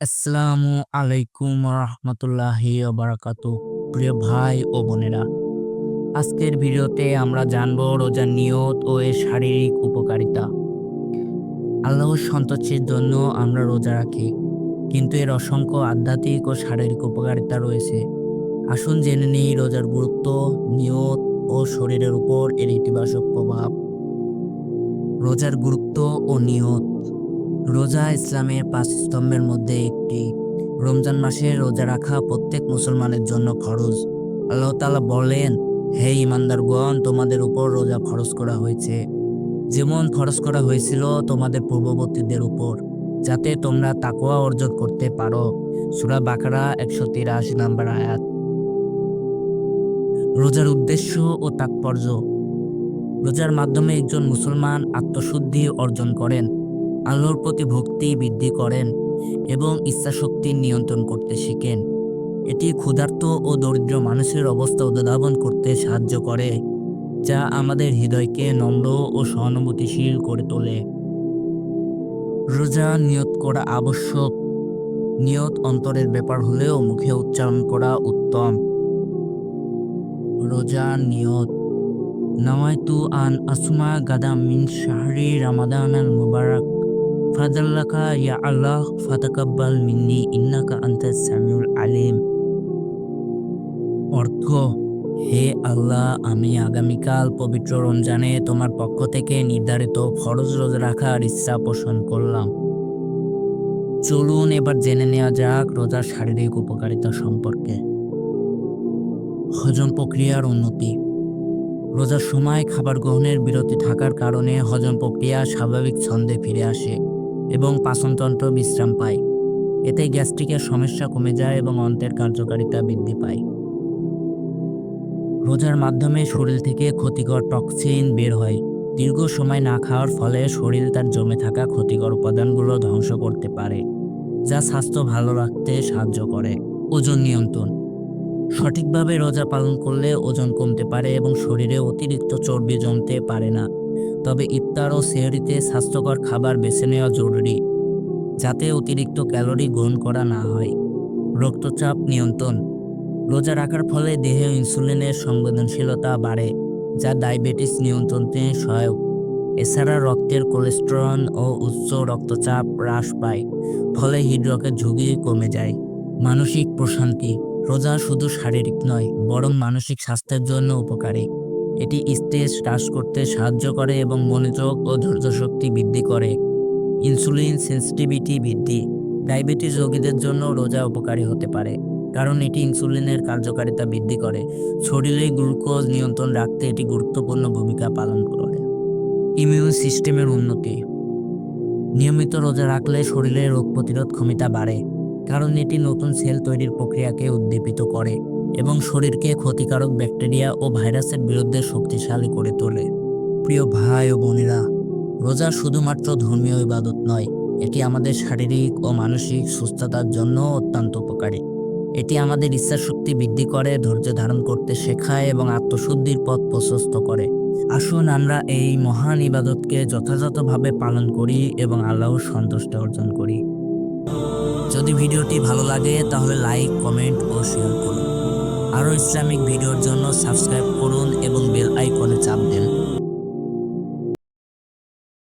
আসসালামু আলাইকুম রহমতুল্লাহি বারাকাতু। প্রিয় ভাই ও বোনেরা, আজকের ভিডিওতে আমরা জানব রোজার নিয়ত ও এর শারীরিক উপকারিতা। আল্লাহর সন্তোষের জন্য আমরা রোজা রাখি, কিন্তু এর অসংখ্য আধ্যাত্মিক ও শারীরিক উপকারিতা রয়েছে। আসুন জেনে নিই রোজার গুরুত্ব, নিয়ত ও শরীরের উপর এর ইতিবাচক প্রভাব। রোজার গুরুত্ব ও নিয়ত। রোজা ইসলামের পাঁচ স্তম্ভের মধ্যে একটি। রমজান মাসে রোজা রাখা প্রত্যেক মুসলমানের জন্য খরচ। আল্লাহ তাআলা বলেন, হে ইমানদারগণ তোমাদের উপর রোজা খরচ করা হয়েছে। যেমন খরচ করা হয়েছিল তোমাদের পূর্ববর্তীদের উপর, যাতে তোমরা তাকোয়া অর্জন করতে পারো। সুরা বাকারা একশো তিরাশি নাম্বার আয়াত। রোজার উদ্দেশ্য ও তাৎপর্য। রোজার মাধ্যমে একজন মুসলমান আত্মশুদ্ধি অর্জন করেন। আল্লাহর প্রতি ভক্তি বৃদ্ধি করেন এবং ইচ্ছাশক্তি নিয়ন্ত্রণ করতে শিখেন। এটি ক্ষুধার্ত ও দরিদ্র মানুষের অবস্থা অনুধাবন করতে সাহায্য করে, যা আমাদের হৃদয়কে নম্র ও সহানুভূতিশীল করে তোলে। রোজা নিয়ত করা আবশ্যক। নিয়ত অন্তরের ব্যাপার হলেও মুখে উচ্চারণ করা উত্তম। রোজা নিয়ত। নাওয়াইতু আন আসমা গাদা মিন শাহরি রামাদান মুবারক। ফাদাল্লাকা ইয়া আল্লাহ ফাতাকাব্বাল মিন্নি ইন্নাকা আন্তাস সামিউল আলিম অর্থ, হে আল্লাহ, আমি আগামীকাল পবিত্র রমজানে তোমার পক্ষ থেকে নির্ধারিত ফরজ রোজ রাখার ইচ্ছা পোষণ করলাম। চলুন এবার জেনে নেওয়া যাক রোজার শারীরিক উপকারিতা সম্পর্কে। হজম প্রক্রিয়ার উন্নতি। রোজার সময় খাবার গ্রহণের বিরতি থাকার কারণে হজম প্রক্রিয়া স্বাভাবিক ছন্দে ফিরে আসে। এবং পাচনতন্ত্র বিশ্রাম পায়। এতে গ্যাস্ট্রিকের সমস্যা কমে যায় এবং অন্তের কার্যকারিতা বৃদ্ধি পায়। রোজার মাধ্যমে শরীর থেকে ক্ষতিকর টক্সিন বের হয়। দীর্ঘ সময় না খাওয়ার ফলে শরীর তার জমে থাকা ক্ষতিকর উপাদানগুলো ধ্বংস করতে পারে, যা স্বাস্থ্য ভালো রাখতে সাহায্য করে। ওজন নিয়ন্ত্রণ। সঠিকভাবে রোজা পালন করলে ওজন কমতে পারে এবং শরীরে অতিরিক্ত চর্বি জমতে পারে না। তবে ইফতার ও সেহরিতে স্বাস্থ্যকর খাবার বেছে নেওয়া জরুরি, যাতে অতিরিক্ত ক্যালোরি গ্রহণ করা না হয়। রক্তচাপ নিয়ন্ত্রণ, রোজা রাখার ফলে দেহে ইনসুলিনের সংবেদনশীলতা বাড়ে, যা ডায়াবেটিস নিয়ন্ত্রণে সহায়ক। এছাড়া রক্তের কোলেস্টেরল ও উচ্চ রক্তচাপ হ্রাস পায়, ফলে হৃদরোগের ঝুঁকি কমে যায়। মানসিক প্রশান্তি, রোজা শুধু শারীরিক নয়, বরং মানসিক স্বাস্থ্যের জন্য উপকারী। এটি স্ট্রেস হ্রাস করতে সাহায্য করে এবং মনোযোগ ও ধৈর্য শক্তি বৃদ্ধি করে। ইনসুলিন সেন্সিটিভিটি বৃদ্ধি। ডায়াবেটিস রোগীদের জন্য রোজা উপকারী হতে পারে, কারণ এটি ইনসুলিনের কার্যকারিতা বৃদ্ধি করে। শরীরে গ্লুকোজ নিয়ন্ত্রণ রাখতে এটি গুরুত্বপূর্ণ ভূমিকা পালন করে। ইমিউন সিস্টেমের উন্নতি। নিয়মিত রোজা রাখলে শরীরে রোগ প্রতিরোধ ক্ষমতা বাড়ে, কারণ এটি নতুন সেল তৈরির প্রক্রিয়াকে উদ্দীপিত করে। এবং শরীরকে ক্ষতিকারক ব্যাকটেরিয়া ও ভাইরাসের বিরুদ্ধে শক্তিশালী করে তোলে। প্রিয় ভাই ও বোনেরা, রোজা শুধুমাত্র ধর্মীয় ইবাদত নয়, এটি আমাদের শারীরিক ও মানসিক সুস্থতার জন্য অত্যন্ত উপকারী। এটি আমাদের ইচ্ছাশক্তি বৃদ্ধি করে, ধৈর্য ধারণ করতে শেখায় এবং আত্মশুদ্ধির পথ প্রশস্ত করে। আসুন আমরা এই মহান ইবাদতকে যথাযথভাবে পালন করি এবং আল্লাহর সন্তুষ্ট অর্জন করি। যদি ভিডিওটি ভালো লাগে, তাহলে লাইক, কমেন্ট ও শেয়ার করুন। আরও ইসলামিক ভিডিওর জন্য সাবস্ক্রাইব করুন এবং